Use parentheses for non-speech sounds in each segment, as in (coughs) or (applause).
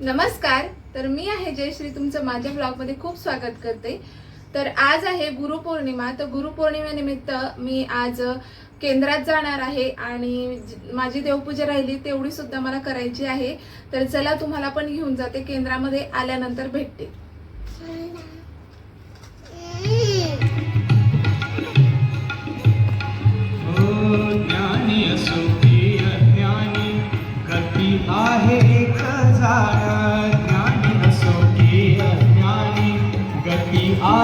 नमस्कार. तर मी आहे जयश्री. तुमचं माझ्या ब्लॉगमध्ये खूप स्वागत करते. तर आज आहे गुरुपौर्णिमा. तर गुरुपौर्णिमेनिमित्त मी आज केंद्रात जाणार आहे आणि माझी देवपूजा राहिली तेवढी सुद्धा मला करायची आहे. तर चला तुम्हाला पण घेऊन जाते. केंद्रामध्ये आल्यानंतर भेटते. ज्ञानी असो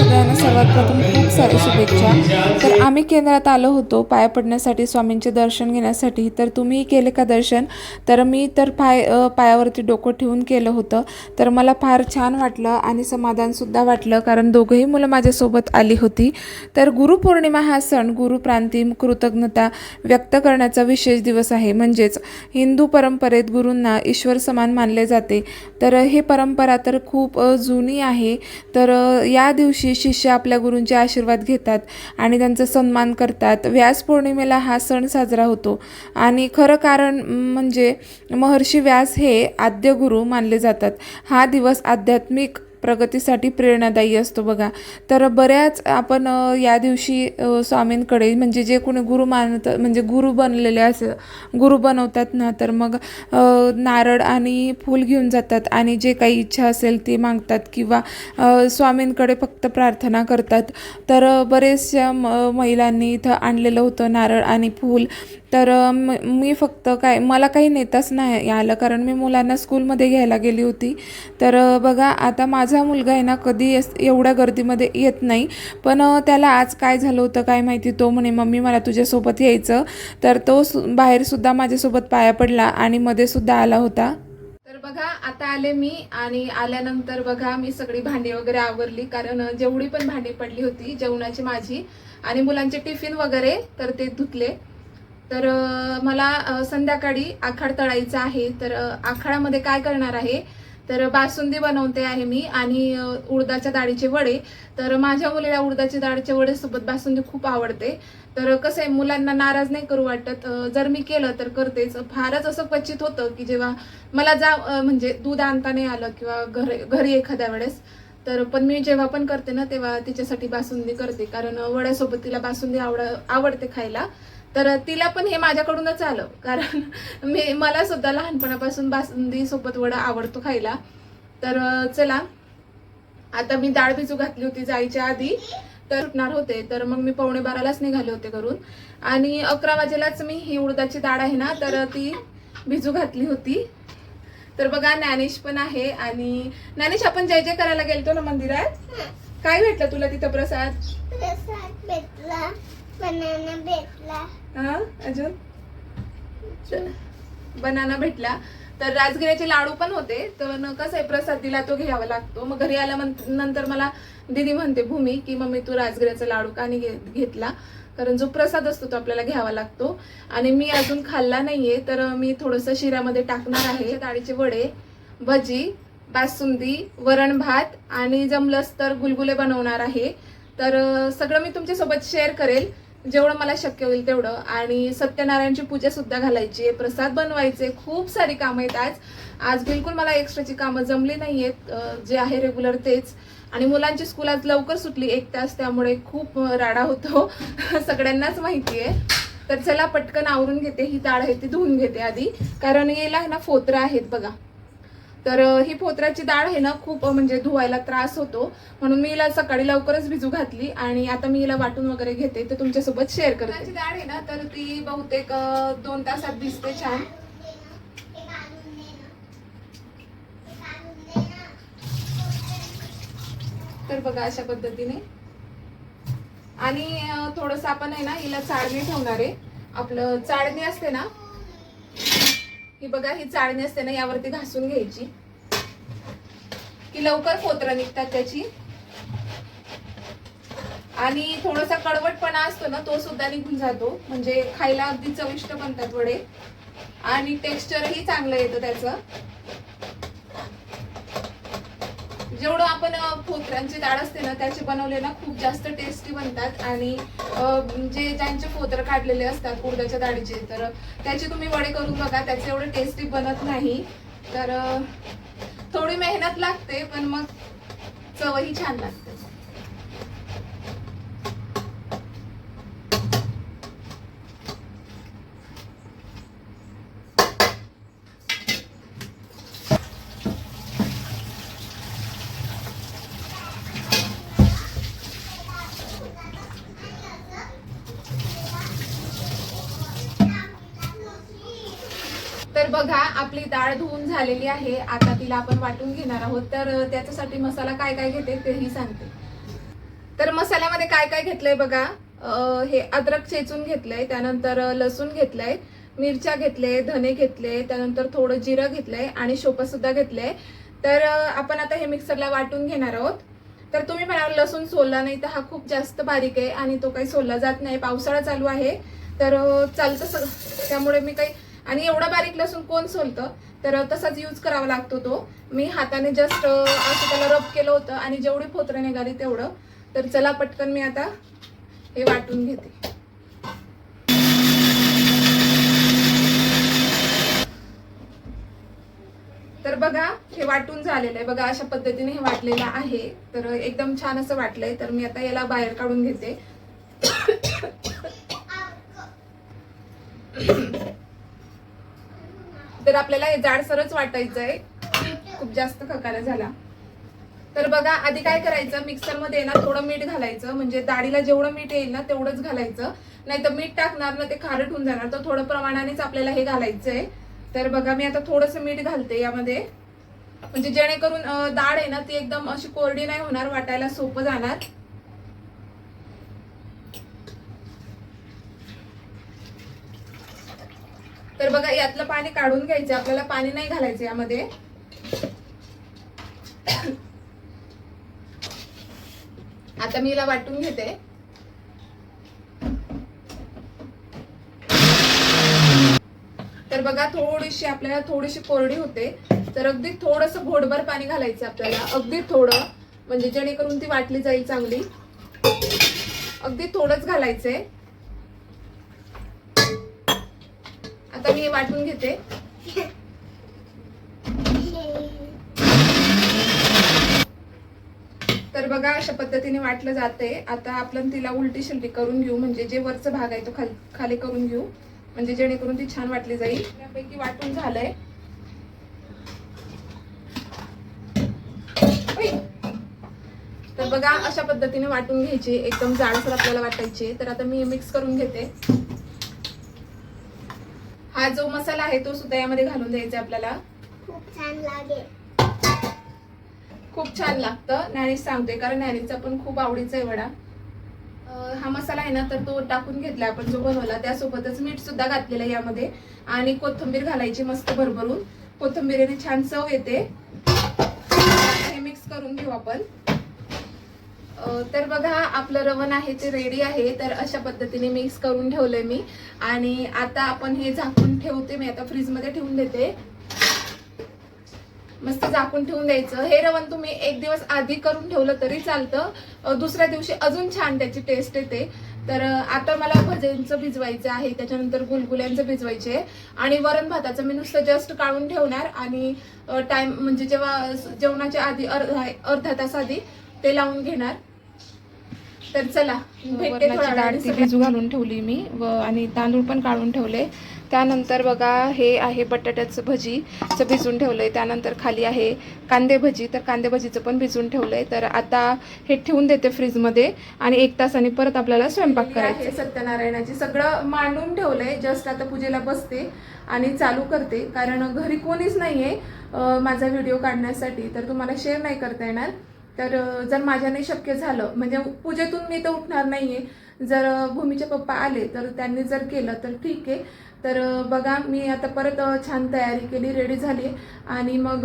सगळ्यांना सर्वात प्रथम खूप साऱ्या शुभेच्छा. आम्ही केंद्रात आलो होतो पाया पडण्यासाठी स्वामींचे दर्शन घेण्यासाठी. तर तुम्ही केले का दर्शन? तर मी तर पाय पायावरती डोकं ठेवून केलं होतं. तर मला फार छान वाटलं आणि समाधानसुद्धा वाटलं कारण दोघंही मुलं माझ्यासोबत आली होती. तर गुरुपौर्णिमा हा सण गुरुप्रांती कृतज्ञता व्यक्त करण्याचा विशेष दिवस आहे. म्हणजेच हिंदू परंपरेत गुरूंना ईश्वर समान मानले जाते. तर हे परंपरा तर खूप जुनी आहे. तर या दिवशी शिष्य आपल्या गुरूंचे आशीर्वाद घेतात आणि त्यांचं सन्मान करतात. व्यास पौर्णिमेला हा सण साजरा होतो. आणि खरं कारण म्हणजे महर्षी व्यास हे आद्य गुरु मानले जातात. हा दिवस आध्यात्मिक प्रगतीसाठी प्रेरणादायी असतो बघा. तर बऱ्याच आपण या दिवशी स्वामींकडे म्हणजे जे कोणी गुरु मानत म्हणजे गुरु बनलेले असे गुरु बनवतात ना तर मग नारळ आणि फूल घेऊन जातात आणि जे काही इच्छा असेल ती मागतात किंवा स्वामींकडे फक्त प्रार्थना करतात. तर बरेचशा म महिलांनी इथं आणलेलं होतं नारळ आणि फूल. तर म- मी फक्त काय मला काही नेताच नाही आलं. कारण मी मुलांना स्कूलमध्ये घ्यायला गेली होती. तर बघा आता माझा मुलगा आहे ना कधी एवढ्या गर्दीमध्ये येत नाही. पण त्याला आज काय झालं होतं काय माहिती तो म्हणे मम्मी मला तुझ्यासोबत यायचं. तर तो सु बाहेरसुद्धा माझ्यासोबत पाया पडला आणि मध्येसुद्धा आला होता. तर बघा आता आले मी आणि आल्यानंतर बघा मी सगळी भांडी वगैरे आवरली. कारण जेवढी पण भांडी पडली होती जेवणाची माझी आणि मुलांचे टिफिन वगैरे तर ते धुतले. तर मला संध्याकाळी आखाड तळायचं आहे. तर आखाडामध्ये काय करणार आहे? तर बासुंदी बनवते आहे मी आणि उडदाच्या डाळीचे वडे. तर माझ्या मुलीला उडदाच्या डाळीचे वडे सोबत बासुंदी खूप आवडते. तर कसं आहे मुलांना नाराज नाही करू वाटत. जर मी केलं तर करतेच. फारच असं क्वचित होतं की जेव्हा मला जा म्हणजे दूध आणता नाही आलं किंवा घर घरी एखाद्या वेळेस तर पण मी जेव्हा पण करते ना तेव्हा तिच्यासाठी बासुंदी करते. कारण वड्यासोबत तिला बासुंदी आवड आवडते खायला. तर तिला पण हे माझ्याकडूनच आलं. कारण मी मला सुद्धा लहानपणापासून बासुंदी सोबत वडा आवडतो खायला. तर चला. आता मी डाळ भिजू घातली होती जायच्या आधी. तर सुटणार होते. तर मग मी पावणे बारालाच निघाले होते घरून. आणि अकरा वाजेलाच मी ही उडदाची डाळ आहे ना तर ती भिजू घातली होती. तर बघा ज्ञानेश पण आहे आणि ज्ञानेश आपण जय जय करायला गेलतो ना मंदिरात? काय भेटलं तुला तिथं प्रसाद? प्रसाद भेटला. बनाना भेटला. हा? अजून? बनाना भेटला. तर राजगिऱ्याचे लाडू पण होते. तर न कसं आहे प्रसाद दिला तो घ्यावा लागतो. मग घरी आल्या नंतर मला दिदी म्हणते भूमी की मम्मी तू राजगिऱ्याचा लाडू का नाही घेतला? कारण जो प्रसाद असतो तो आपल्याला घ्यावा लागतो. आणि मी अजून खाल्ला नाहीये. तर मी थोडंसं शिऱ्यामध्ये टाकणार आहे. डाळीचे वडे भजी बासुंदी वरण भात आणि जमलंच तर गुलगुले बनवणार आहे. तर सगळं मी तुमच्यासोबत शेअर करेल. जेवढं मला शक्य होईल तेवढं. आणि सत्यनारायणची पूजा सुद्धा घालायची आहे. प्रसाद बनवायचे. खूप सारी कामं आहेत आज. आज बिलकुल मला एक्स्ट्राची कामं जमली नाही आहेत जे आहे रेग्युलर तेच. आणि मुलांची स्कूल आज लवकर सुटली. एक तास त्यामुळे खूप राडा होतो. (laughs) सगळ्यांनाच माहिती आहे. तर चला पटकन आवरून घेते. ही डाळ आहे ती धुवून घेते आधी. कारण याला आहे ना फोत्र आहेत बघा. तर ही फोत्राची डाळ आहे ना खूप म्हणजे धुवायला त्रास होतो. म्हणून मी हिला सकाळी लवकरच भिजू घातली आणि आता मी हिला वाटून वगैरे घेते तर तुमच्यासोबत शेअर करते. डाळ आहे ना तर ती बहुतेक दोन तासात भिजते छान. तर बघा अशा पद्धतीने. आणि थोडस आपण आहे ना हिला चाळणी ठेवणार आहे. आपलं चाळणी असते ना ही बघा ही चाळणी असते ना यावरती घासून घ्यायची. की लवकर फोत्र निघतात त्याची. आणि थोडासा कडवटपणा असतो ना तो सुद्धा निघून जातो. म्हणजे खायला अगदी चविष्ट बनतात वडे. आणि टेक्स्चरही चांगलं येतं त्याचं. जेवढं आपण अ, डाळ असते ना त्याचे बनवले ना खूप जास्त टेस्टी बनतात. आणि जे ज्यांचे फोतर काढलेले असतात उडदाच्या डाळीचे तर त्याचे तुम्ही वडे करून बघा त्याचे एवढे टेस्टी बनत नाही. तर थोडी मेहनत लागते पण मग चवही छान लागते तर बघा आपली डाळ धुवून झालेली आहे. आता तिला आपण वाटून घेणार आहोत. तर त्याच्यासाठी मसाला काय काय घेते तेही सांगते. तर मसाल्यामध्ये काय काय घेतलंय बघा. हे अद्रक चेचून घेतलंय. त्यानंतर लसूण घेतलंय. मिरच्या घेतले धने घेतले. त्यानंतर थोडं जिरं घेतलंय आणि शोपा सुद्धा घेतलंय. तर आपण आता हे मिक्सरला वाटून घेणार आहोत. तर तुम्ही म्हणाल लसूण सोलला नाही तर हा खूप जास्त बारीक आहे आणि तो काही सोलला जात नाही. पावसाळा चालू आहे. तर चालतं सगळं. त्यामुळे मी काही आणि एवढा बारीक लसूण कोण सोलतं? तर तसाच यूज करावा लागतो तो. मी हाताने जस्ट असं त्याला रब केलं होतं आणि जेवढी फोतरं निघाली तेवढं. तर चला पटकन मी आता हे वाटून घेते. तर बघा हे वाटून झालेलं आहे. बघा अशा पद्धतीने हे वाटलेलं आहे. तर एकदम छान असं वाटलंय. तर मी आता याला बाहेर काढून घेते. (coughs) (coughs) (coughs) तर आपल्याला हे जाडसरच वाटायचं आहे खूप जास्त खकारा झाला. तर बघा आधी काय करायचं? मिक्सरमध्ये ना थोडं मीठ घालायचं. म्हणजे डाळीला जेवढं मीठ येईल ना तेवढंच घालायचं. नाही तर मीठ टाकणार ना ते खारट होऊन जाणार. तर थोडं प्रमाणानेच आपल्याला हे घालायचंय. तर बघा मी आता थोडस मीठ घालते यामध्ये. म्हणजे जेणेकरून डाळ आहे ना ती एकदम अशी कोरडी नाही होणार वाटायला सोपं जाणार. तर बघा यातलं पाणी काढून घ्यायचं आपल्याला पाणी नाही घालायचं यामध्ये. आता मी हिला वाटून घेते. तर बघा थोडीशी आपल्याला थोडीशी कोरडी होते. तर अगदी थोडस घोडभर पाणी घालायचं आपल्याला. अगदी थोडं म्हणजे जेणेकरून ती वाटली जाईल चांगली. अगदी थोडंच घालायचंय. आता मी वाटून घेते. तर बघा अशा पद्धतीने वाटलं जाते आता आपण तिला उलटी शिलटी करून घेऊ. म्हणजे जे वरचं भाग आहे तो खाली खाली करून घेऊ. म्हणजे जेणेकरून ती छान वाटली जाईल. त्यापैकी वाटून झालंय. तर बघा अशा पद्धतीने वाटून घ्यायची. एकदम जाडसर आपल्याला वाटायची. तर आता मी मिक्स करून घेते. हा जो मसाला आहे तो सुद्धा यामध्ये घालून द्यायचा आपल्याला. खूप छान लागेल. खूप छान लागतं. नॅनीच सांगते कारण नॅनीचा पण खूप आवडीचा आहे वडा. हा मसाला आहे ना तर तो टाकून घेतला आपण जो बनवला त्यासोबतच मीठ सुद्धा घातलेलं आहे यामध्ये. आणि कोथिंबीर घालायची मस्त भरभरून. कोथिंबीरीने छान चव येते. हे मिक्स करून घेऊ आपण. तर बघा आपलं रवण आहे ते रेडी आहे. तर अशा पद्धतीने मिक्स करून ठेवलंय मी. आणि आता आपण हे झाकून ठेवते. मी आता फ्रीजमध्ये ठेवून देते. मस्त झाकून ठेवून द्यायचं. हे रवण तुम्ही एक दिवस आधी करून ठेवलं तरी चालतं. दुसऱ्या दिवशी अजून छान त्याची टेस्ट येते. तर आता मला भज्यांचं भिजवायचं आहे. त्याच्यानंतर गुलगुल्यांचं भिजवायचे आणि वरण भाताचं मी नुसतं जस्ट काढून ठेवणार. आणि टाइम म्हणजे जेव्हा जेवणाच्या आधी अर्धा अर्धा तास आधी ते लावून घेणार. तर चला भेटते. भिजू घालून ठेवली मी व आणि तांदूळ पण काढून ठेवले. त्यानंतर बघा हे आहे बटाट्याचं भजीचं भिजून ठेवलंय. त्यानंतर खाली आहे कांदे भजी. तर कांदे भजीचं पण भिजून ठेवलंय. तर आता हे ठेवून देते फ्रीजमध्ये आणि एक तासाने परत आपल्याला स्वयंपाक करायचा. सत्यनारायणाची. सगळं मांडून ठेवलंय. जस्ट आता पूजेला बसते आणि चालू करते. कारण घरी कोणीच नाहीये माझा व्हिडिओ काढण्यासाठी. तर तुम्हाला शेअर नाही करता येणार. तर जर जर माझ्याने शक्य झालं म्हणजे पूजेतून मी तर उठणार नाही आहे जर भूमीचे पप्पा आले तर त्यांनी जर केलं तर ठीक आहे. तर बघा मी आता परत छान तयारी केली रेडी झाली आणि मग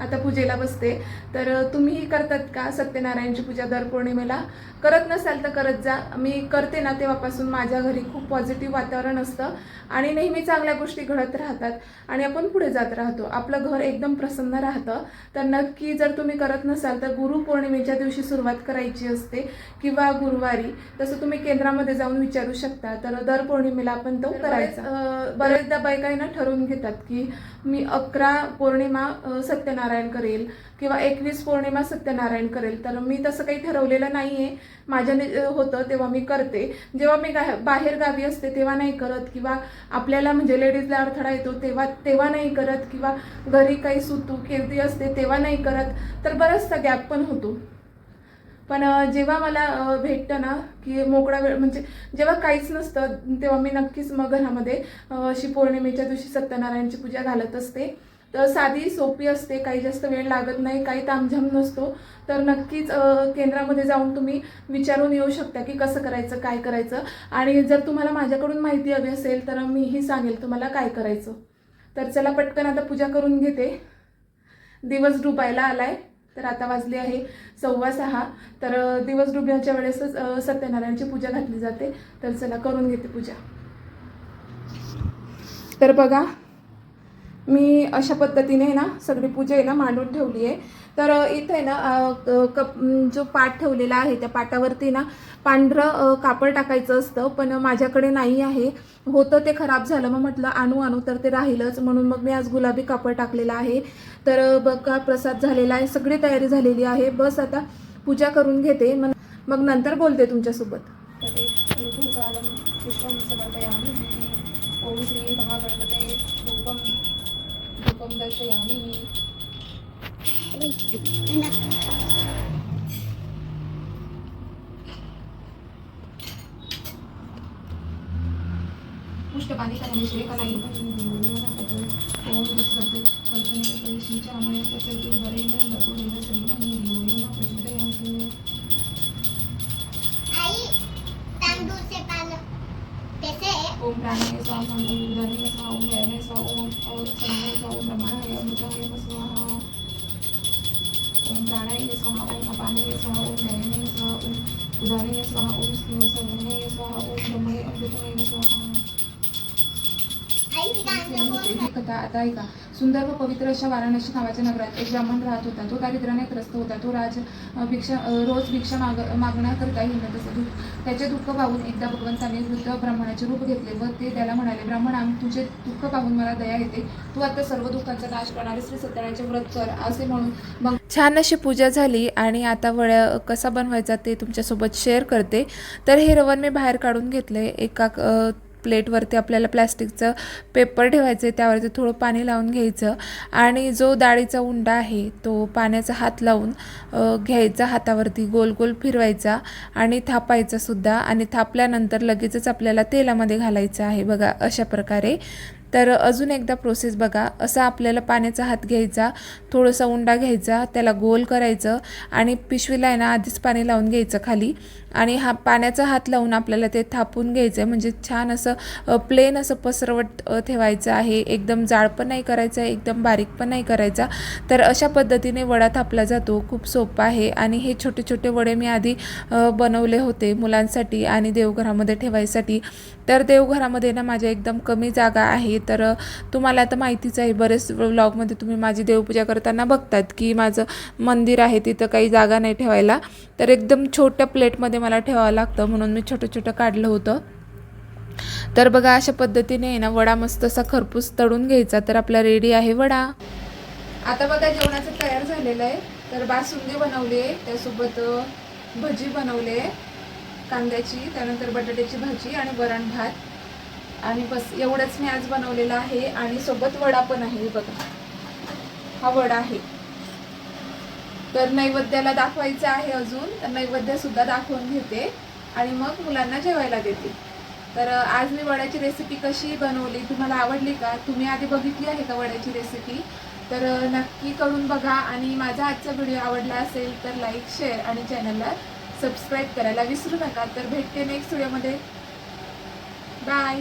आता पूजेला बसते. तर तुम्हीही करतात का सत्यनारायणची पूजा दर पौर्णिमेला? करत नसाल तर करत जा. मी करते ना तेव्हापासून माझ्या घरी खूप पॉझिटिव्ह वातावरण असतं आणि नेहमी चांगल्या गोष्टी घडत राहतात आणि आपण पुढे जात राहतो. आपलं घर एकदम प्रसन्न राहतं. तर नक्की जर तुम्ही करत नसाल तर गुरुपौर्णिमेच्या दिवशी सुरुवात करायची असते किंवा गुरुवारी. तसं तुम्ही केंद्रामध्ये जाऊन विचारू शकता. तर दर पौर्णिमेला आपण तो करायचा. अं, बऱ्याचदा बायकांना ठरवून घेतात की मी अकरा पौर्णिमा सत्यनारायण करेल किंवा एकवीस पौर्णिमा सत्यनारायण करेल. तर मी तसं काही ठरवलेलं नाही आहे माझ्याने होतं तेव्हा मी करते. जेव्हा मी गा बाहेर गावी असते तेव्हा नाही करत किंवा आपल्याला म्हणजे लेडीजला अडथळा येतो तेव्हा तेव्हा नाही करत किंवा घरी काही सुतू कीर्ती असते तेव्हा नाही करत. तर बराचसा गॅप पण होतो. पण जेव्हा मला भेटतं ना की मोकळा वेळ म्हणजे जेव्हा काहीच नसतं तेव्हा मी नक्कीच मग घरामध्ये अशी पौर्णिमेच्या दिवशी सत्यनारायणची पूजा घालत असते. तर साधी सोपी असते काही जास्त वेळ लागत नाही काही तामझाम नसतो. तर नक्कीच केंद्रामध्ये जाऊन तुम्ही विचारून येऊ शकता की कसं करायचं काय करायचं. आणि जर तुम्हाला माझ्याकडून माहिती हवी असेल तर मीही सांगेल तुम्हाला काय करायचं. तर चला पटकन आता पूजा करून घेते. दिवस डुबायला आला आहे तर आता वाजले आहे सव्वा सहा. तर दिवस डुबण्याच्या वेळेसच सत्यनारायणची पूजा घातली जाते. तर चला करून घेते पूजा. तर बघा मी अशा पद्धतीने ना सगळी पूजा आहे ना मांडून ठेवली आहे. तर इथे ना क- कप जो पाट ठेवलेला आहे त्या पाटावरती ना पांढरं कापड टाकायचं असतं पण माझ्याकडे नाही आहे. होतं ते खराब झालं मग म्हटलं आणू आणू तर ते राहिलंच. म्हणून मग मी आज गुलाबी कापड टाकलेलं आहे. तर बघा प्रसाद झालेला आहे सगळी तयारी झालेली आहे. बस आता पूजा करून घेते. मग मग नंतर बोलते तुमच्यासोबत. ओम श्री महागणपते धूपम धूपम दर्शयामी. Wait, पुष्टपाली करण्याशिवाय कलाही कल्पनेच्या रामायण प्रचलित बरे बसवलेल्या सर्व योजना प्रसिद्ध ओम प्राणे स्वाहा ओम उदाने स्वाहा ओम जयने स्वाहा ओम और संगे स्वाहा ब्रह्मणाय अमृताय स्वाहा ओम प्राणाय स्वाहा ओम अपानाय स्वाहा ओम व्यायामाय स्वाहा ओम उदानाय स्वाहा ओम समानाय स्वाहा ओम ब्रह्मणाय अमृताय स्वाहा आई मी गाणं बोल ही कथा आता ऐका सुंदर व पवित्र अशा वाराणसी नावाच्या नगरात एक ब्राह्मण राहत होता. तो दारिद्र्याने त्रस्त होता. तो राज भिक्षा रोज भिक्षा माग मागण्याकरता हिंडत असे त्याचे दुःख पाहून एकदा भगवंताने वृद्ध ब्राह्मणाचे रूप घेतले व ते त्याला म्हणाले ब्राह्मणा तुझे दुःख पाहून मला दया येते. तू आता सर्व दुःखांचा नाश करणारे श्री सत्यनारायणचे व्रत कर असे म्हणून मग छान अशी पूजा झाली आणि आता वड्या कसा बनवायचा ते तुमच्यासोबत शेअर करते. तर हे रवण मी बाहेर काढून घेतले एका प्लेटवरती आपल्याला प्लॅस्टिकचं पेपर ठेवायचं आहे त्यावरती थोडं पाणी लावून घ्यायचं. आणि जो डाळीचा उंडा आहे तो पाण्याचा हात लावून घ्यायचा हातावरती गोल गोल फिरवायचा आणि थापायचा सुद्धा. आणि थापल्यानंतर लगेचच आपल्याला तेलामध्ये घालायचं आहे. बघा अशा प्रकारे तर अजून एकदा प्रोसेस बघा. असा आपल्याला पाण्याचा हात घ्यायचा थोडासा उंडा घ्यायचा त्याला गोल करायचं आणि पिशवीला आहे ना आधीच पाणी लावून घ्यायचं खाली. आणि हा पाण्याचा हात लावून आपल्याला ते थापून घ्यायचं आहे म्हणजे छान असं प्लेन असं पसरवट ठेवायचं आहे. एकदम जाड पण नाही करायचं आहे एकदम बारीक पण नाही करायचा. तर अशा पद्धतीने वडा थापला जातो. खूप सोपा आहे. आणि हे छोटे छोटे वडे मी आधी बनवले होते मुलांसाठी आणि देवघरामध्ये ठेवायसाठी. तर देवघरामध्ये ना माझ्या एकदम कमी जागा आहे तर तुम्हाला आता माहितीच आहे बरेच व्लॉगमध्ये तुम्ही माझी देवपूजा करताना बघतात की माझं मंदिर आहे तिथं काही जागा नाही ठेवायला. तर एकदम छोट्या प्लेटमध्ये मला ठेवावं लागतं म्हणून मी छोटं छोटं काढलं होतं. तर बघा अशा पद्धतीने आहे ना वडा मस्त असा खरपूस तळून घ्यायचा तर आपला रेडी आहे वडा. आता बघा जेवणाचं तयार झालेलं आहे. तर बासुंदी बनवली आहे त्यासोबत भजी बनवली आहे. कांद्याची त्यानंतर बटाट्याची भाजी आणि वरण भात. आणि बस एवढंच मी आज बनवलेलं आहे आणि सोबत वडा पण आहे बघा. हा वडा आहे. तर नैवेद्याला दाखवायचं आहे अजून. तर नैवेद्यसुद्धा दाखवून घेते आणि मग मुलांना जेवायला देते. तर आज मी वड्याची रेसिपी कशी बनवली तुम्हाला आवडली का? तुम्ही आधी बघितली आहे का वड्याची रेसिपी तर नक्की करून बघा आणि माझा आजचा व्हिडिओ आवडला असेल तर लाईक शेअर आणि चॅनलला सबस्क्राईब करायला विसरू नका. तर भेटते नेक्स्ट व्हिडिओमध्ये बाय